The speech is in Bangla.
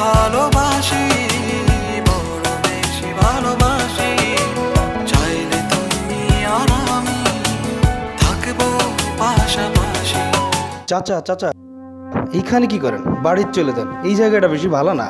ভালোবাসি, বড় বেশি ভালোবাসি। চাইলে তুমি আর আমি থাকব পাশাপাশি। চাচা চাচা, এইখানে কি করেন? বাড়ির চলে যান। এই জায়গাটা বেশি ভালো না।